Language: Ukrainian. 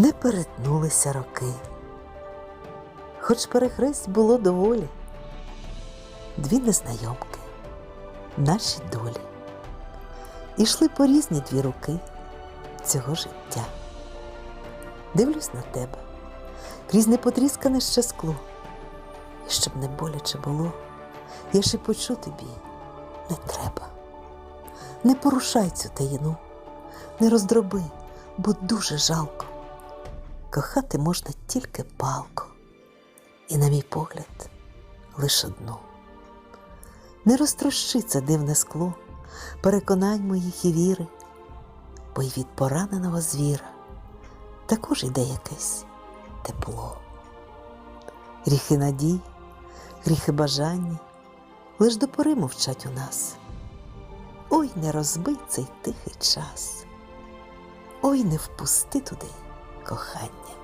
не перетнулися роки. Хоч перехресть було доволі, дві незнайомки, наші долі, ішли по різні дві руки цього життя. Дивлюсь на тебе крізь непотріскане ще скло, і щоб не боляче було, я шепочу тобі не треба. Не порушай цю таїну, не роздроби, бо дуже жалко. Кохати можна тільки палко, і, на мій погляд, лиш одну. Не розтрощи це дивне скло, переконань моїх і віри, бо й від пораненого звіра також іде якесь тепло. Гріхи надій, гріхи бажання лиш до пори мовчать у нас. Ой, не розбий цей тихий час, ой, не впусти туди кохання.